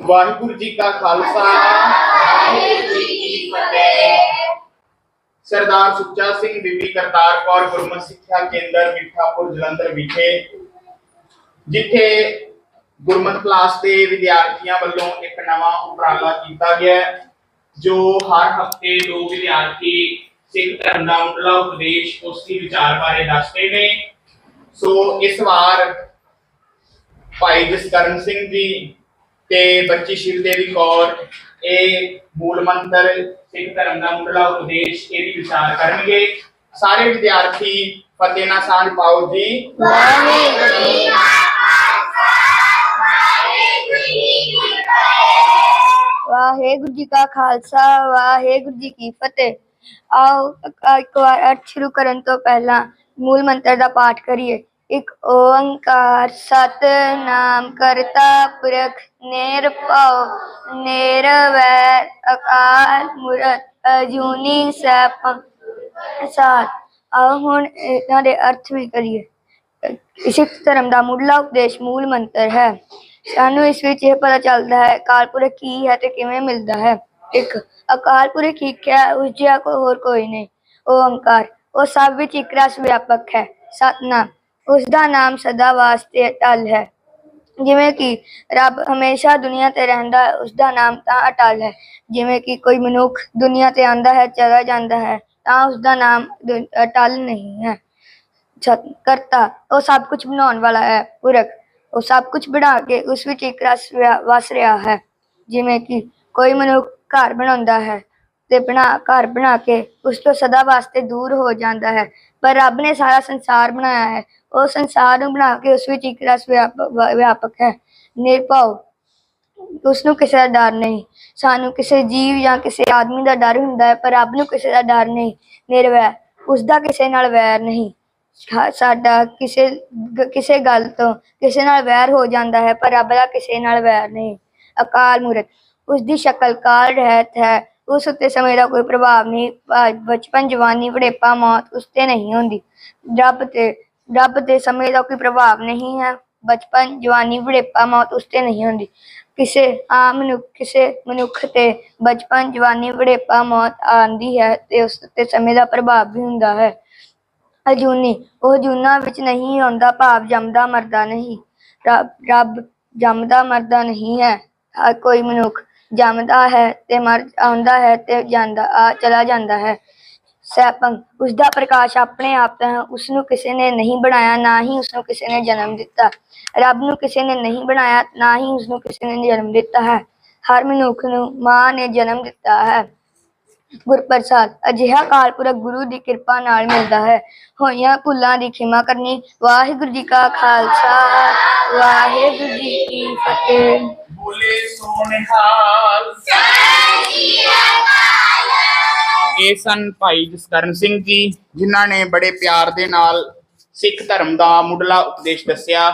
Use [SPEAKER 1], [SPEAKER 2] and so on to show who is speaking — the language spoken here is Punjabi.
[SPEAKER 1] ਵਾਹਿਗੁਰੂ ਜੀ ਕਾ ਖਾਲਸਾ। ਵਾਹਿਗੁਰੂ ਜੀ ਕੀ ਫਤਿਹ। ਸਰਦਾਰ ਸੁੱਚਾ ਸਿੰਘ ਬੀਬੀ ਕਰਤਾਰ ਕੌਰ ਗੁਰਮਤਿ ਸਿੱਖਿਆ ਕੇਂਦਰ ਮਿੱਠਾਪੁਰ ਜਲੰਧਰ ਵਿਖੇ ਜਿੱਥੇ ਗੁਰਮਤਿ ਕਲਾਸ ਦੇ ਵਿਦਿਆਰਥੀਆਂ ਵੱਲੋਂ ਇੱਕ ਨਵਾਂ ਉਪਰਾਲਾ ਕੀਤਾ ਗਿਆ ਜੋ ਹਰ ਹਫ਼ਤੇ ਦੋ ਵਿਦਿਆਰਥੀ ਸਿੱਖ ਧਰਮ ਦਾ ਮੁੱਢਲਾ ਉਪਦੇਸ਼ ਉਸ ਦੀ ਵਿਚਾਰ ਬਾਰੇ ਦੱਸਦੇ ਨੇ। ਸੋ ਇਸ ਵਾਰ ਭਾਈ ਜਸਕਰਨ ਸਿੰਘ ਜੀ ਤੇ ਬੱਚੀ ਸ਼ਿਵ ਦੇਵੀ ਕੌਰ, ਇਹ ਮੂਲ ਮੰਤਰ, ਸਿੱਖ ਧਰਮ ਦਾ ਮੁੱਢਲਾ ਉਪਦੇਸ਼, ਇਹਦੀ ਵਿਚਾਰ ਕਰਨਗੇ। ਸਾਰੇ ਵਿਦਿਆਰਥੀ, ਫਤਿਹ ਨਾਲ ਸਾਂਝ ਪਾਓ ਜੀ।
[SPEAKER 2] ਵਾਹਿਗੁਰੂ ਜੀ ਕਾ ਖਾਲਸਾ, ਵਾਹਿਗੁਰੂ ਜੀ ਕੀ ਫਤਿਹ। ਆਓ, ਇੱਕ ਵਾਰ ਅਰਥ ਸ਼ੁਰੂ ਕਰਨ ਤੋਂ ਪਹਿਲਾਂ ਮੂਲ ਮੰਤਰ ਦਾ ਪਾਠ ਕਰੀਏ। ਇੱਕ ਓੰਕਾਰ ਸਤਨਾਮ ਕਰਤਾ ਪੁਰਖ ਨਿਰਭਉ ਨਿਰਵੈਰ ਅਕਾਲ ਮੂਰਤ, ਅਜੂਨੀ ਸੈਭੰ ਸਾਥ ਆਓ ਹੁਣ ਇਹਨਾਂ ਦੇ ਅਰਥ ਵੀ ਕਰੀਏ। ਸਿੱਖ ਧਰਮ ਦਾ ਮੁੱਢਲਾ ਉਪਦੇਸ਼ ਮੂਲ ਮੰਤਰ ਹੈ। ਸਾਨੂੰ ਇਸ ਵਿੱਚ ਇਹ ਪਤਾ ਚੱਲਦਾ ਹੈ, ਅਕਾਲ ਪੁਰਖ ਕੀ ਹੈ ਤੇ ਕਿਵੇਂ ਮਿਲਦਾ ਹੈ। ਇੱਕ, ਅਕਾਲ ਪੁਰਖ ਇੱਕ ਹੈ ਉਸ ਜਿਹਾ ਕੋਈ ਹੋਰ ਕੋਈ ਨਹੀਂ। ਓੰਕਾਰ, ਉਹ ਸਭ ਵਿੱਚ ਇੱਕ ਰਸ ਵਿਆਪਕ ਹੈ। ਸਤਨਾਮ ਉਸ ਦਾ ਨਾਮ ਸਦਾ ਵਾਸਤੇ ਅਟਲ ਹੈ। ਜਿਵੇਂ ਕਿ ਰੱਬ ਹਮੇਸ਼ਾ ਦੁਨੀਆ ਤੇ ਰਹਿੰਦਾ ਹੈ ਉਸ ਦਾ ਨਾਮ ਤਾਂ ਅਟਲ ਹੈ। ਜਿਵੇਂ ਕਿ ਕੋਈ ਮਨੁੱਖ ਦੁਨੀਆ ਤੇ ਆਂਦਾ ਹੈ, ਚਲਾ ਜਾਂਦਾ ਹੈ, ਤਾਂ ਉਸ ਦਾ ਨਾਮ ਦੁ- ਅਟਲ ਨਹੀਂ ਹੈ। ਕਰਤਾ, ਉਹ ਸਭ ਕੁਝ ਬਣਾਉਣ ਵਾਲਾ ਹੈ, ਪੁਰਖ, ਉਹ ਸਭ ਕੁਝ ਬਣਾ ਕੇ ਉਸ ਵਿੱਚ ਇੱਕ ਰਸ ਵਿਆ- ਵਸ ਰਿਹਾ ਹੈ। ਜਿਵੇਂ ਕਿ ਕੋਈ ਮਨੁੱਖ ਘਰ ਬਣਾਉਂਦਾ ਹੈ ਤੇ ਬਣਾ, ਘਰ ਬਣਾ ਕੇ ਉਸ ਤੋਂ ਸਦਾ ਵਾਸਤੇ ਦੂਰ ਹੋ ਜਾਂਦਾ ਹੈ। ਪਰ ਰੱਬ ਨੇ ਸਾਰਾ ਸੰਸਾਰ ਬਣਾਇਆ ਹੈ। ਉਹ ਸੰਸਾਰ ਨੂੰ ਬਣਾ ਕੇ ਉਸ ਵਿੱਚ ਇੱਕ ਰਸ ਵਿਆਪਕ ਹੈ। ਨਿਰਭਉ ਉਸ ਨੂੰ ਕਿਸੇ ਦਾ ਡਰ ਨਹੀਂ। ਸਾਨੂੰ ਕਿਸੇ ਜੀਵ ਜਾਂ ਕਿਸੇ ਆਦਮੀ ਦਾ ਡਰ ਹੁੰਦਾ ਹੈ, ਪਰ ਰੱਬ ਨੂੰ ਕਿਸੇ ਦਾ ਡਰ ਨਹੀਂ। ਨਿਰਵੈਰ ਉਸ ਦਾ ਕਿਸੇ ਨਾਲ ਵੈਰ ਨਹੀਂ। ਸਾਡਾ ਕਿਸੇ ਕਿਸੇ ਗੱਲ ਤੋਂ ਕਿਸੇ ਨਾਲ ਵੈਰ ਹੋ ਜਾਂਦਾ ਹੈ, ਪਰ ਰੱਬ ਦਾ ਕਿਸੇ ਨਾਲ ਵੈਰ ਨਹੀਂ। ਅਕਾਲ ਮੂਰਤ ਉਸ ਦੀ ਸ਼ਕਲ ਕਾਲ ਰਹਿਤ ਹੈ। ਉਸ ਉੱਤੇ ਸਮੇਂ ਦਾ ਕੋਈ ਪ੍ਰਭਾਵ ਨਹੀਂ ਬਚਪਨ ਜਵਾਨੀ ਵਡੇਪਾ ਮੌਤ ਉਸ ਤੇ ਨਹੀਂ ਹੁੰਦੀ। ਰੱਬ ਤੇ ਰੱਬ ਤੇ ਸਮੇਂ ਦਾ ਕੋਈ ਪ੍ਰਭਾਵ ਨਹੀਂ ਹੈ। ਬਚਪਨ, ਜਵਾਨੀ ਵਡੇਪਾ ਮੌਤ ਉਸ ਤੇ ਨਹੀਂ ਹੁੰਦੀ। ਕਿਸੇ ਆਮ ਮਨੁੱਖ, ਕਿਸੇ ਮਨੁੱਖ ਤੇ ਬਚਪਨ, ਜਵਾਨੀ ਵਡੇਪਾ ਮੌਤ ਆਂਦੀ ਹੈ ਤੇ ਉਸ ਤੇ ਸਮੇਂ ਦਾ ਪ੍ਰਭਾਵ ਵੀ ਹੁੰਦਾ ਹੈ। ਅਜੂਨੀ, ਉਹ ਜੂਨਾ ਵਿੱਚ ਨਹੀਂ ਆਉਂਦਾ, ਭਾਵ ਜੰਮਦਾ, ਮਰਦਾ ਨਹੀਂ। ਰੱਬ ਜੰਮਦਾ, ਮਰਦਾ ਨਹੀਂ ਹੈ। ਕੋਈ ਮਨੁੱਖ ਜੰਮਦਾ ਹੈ ਤੇ ਮਰ ਆਉਂਦਾ ਹੈ ਤੇ ਜਾਂਦਾ, ਆ ਚਲਾ ਜਾਂਦਾ ਹੈ। ਸੈਪੰ ਉਸ ਦਾ ਪ੍ਰਕਾਸ਼ ਆਪਣੇ ਆਪ ਹੈ ਉਸ ਨੂੰ ਕਿਸੇ ਨੇ ਨਹੀਂ ਬਣਾਇਆ, ਨਾ ਹੀ ਉਸ ਨੂੰ ਕਿਸੇ ਨੇ ਜਨਮ ਦਿੱਤਾ। ਰੱਬ ਨੂੰ ਕਿਸੇ ਨੇ ਨਹੀਂ ਬਣਾਇਆ, ਨਾ ਹੀ ਉਸ ਨੂੰ ਕਿਸੇ ਨੇ ਜਨਮ ਦਿੱਤਾ ਹੈ। ਹਰ ਮਨੁੱਖ ਨੂੰ ਮਾਂ ਨੇ ਜਨਮ ਦਿੱਤਾ ਹੈ। ਗੁਰਪ੍ਰਸਾਦ, ਅਜਿਹਾ ਕਾਲ ਪੁਰਖ ਗੁਰੂ ਦੀ ਕਿਰਪਾ ਨਾਲ ਮਿਲਦਾ ਹੈ। ਹੋਈਆਂ ਭੁੱਲਾਂ ਦੀ ਖਿਮਾ ਕਰਨੀ। ਵਾਹਿਗੁਰੂ ਜੀ ਕਾ ਖਾਲਸਾ, ਵਾਹਿਗੁਰੂ ਜੀ ਕੀ ਫਤਿਹ।
[SPEAKER 1] ਬੋਲੇ ਸੋਨਿਹਾਲ ਇਹ ਸਨ ਭਾਈ ਜਸਕਰਨ ਸਿੰਘ ਜੀ। ਜਿਨ੍ਹਾਂ ਨੇ ਬੜੇ ਪਿਆਰ ਦੇ ਨਾਲ ਸਿੱਖ ਧਰਮ ਦਾ ਮੁੱਢਲਾ ਉਪਦੇਸ਼ ਦੱਸਿਆ।